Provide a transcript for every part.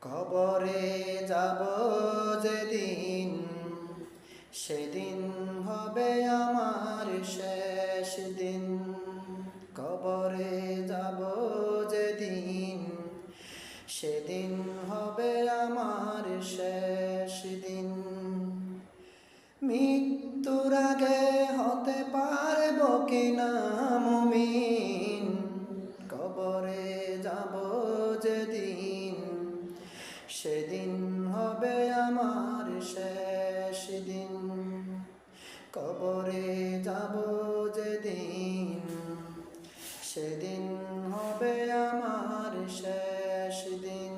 কবরে যাব যেদিন, সেদিন হবে আমার শেষ দিন। কবরে যাব যেদিন, সেদিন হবে আমার শেষ দিন। মৃত্যুর আগে হতে পারব কিনা মুমিন? কবরে যাব সেদিন হবে আমার শেষ দিন। কবরে যাব যেদিন, সেদিন হবে আমার শেষ দিন।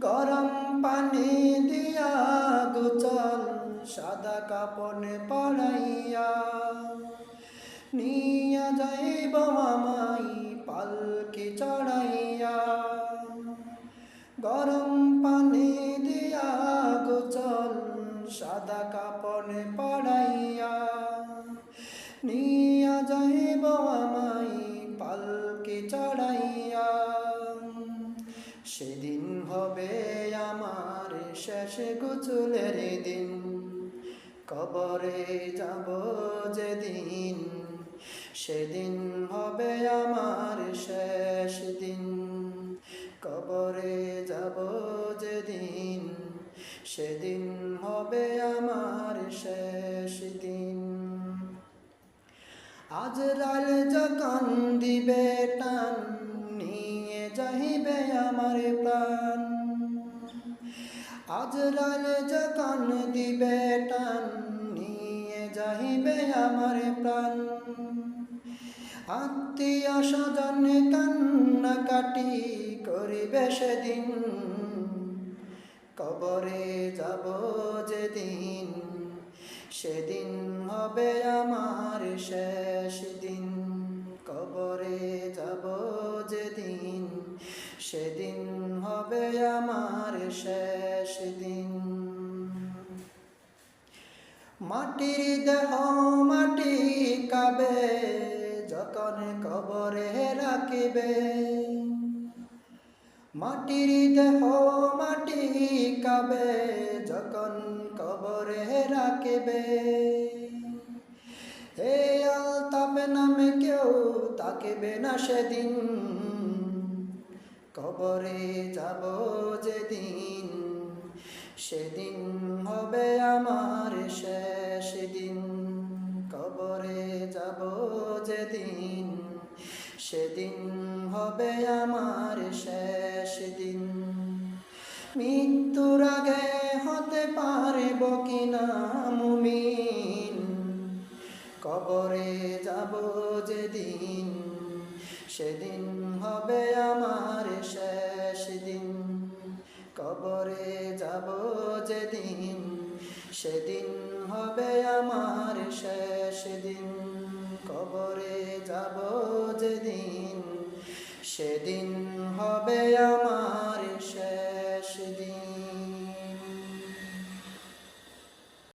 গরম পানি দিয়া গোচল, সাদা কাপড় পড়াইয়া নিয়া যাইব আমাই গরম পানি দিয়া গোচল, সাদা কাপড় পড়াইয়া নিয়া যাইব আমাই পালকি চড়াইয়া। সেদিন হবে আমার শেষ গুচুলের দিন, কবরে যাব যেদিন। সেদিন হবে আমার শেষ সেদিন হবে আমার শেষ দিন। আজ রাল যখন দিবে টান, নিয়ে যাইবে আমার প্রাণ। আজ রাল যখন দিবে টান, নিয়ে যাইবে আমার প্রাণ। আত্মীয় স্বজন কান্না কাটি করিবে সেদিন। কবরে যাব যেদিন, সেদিন হবে আমার শেষ দিন। কবরে যাব যেদিন, সেদিন হবে আমার শেষ দিন। মাটির দেহ মাটি কাবে, যখন কবরে রাখিবে মাটির দেহ মাটি কাবে যখন কবরে রাখিবে। হে আলতাপ নামে কেউ তাকিবে না সেদিন। কবরে যাব যেদিন, সেদিন হবে আমার শেষ দিন। সেদিন হবে আমার শেষ দিন। মৃত্যুর আগে হতে পারব কিনা মুমিন? কবরে যাব যেদিন, সেদিন হবে আমার শেষ দিন। কবরে যাব যেদিন, সেদিন হবে আমার শেষ দিন। কবরে যাব যেদিন সেদিন হবে আমার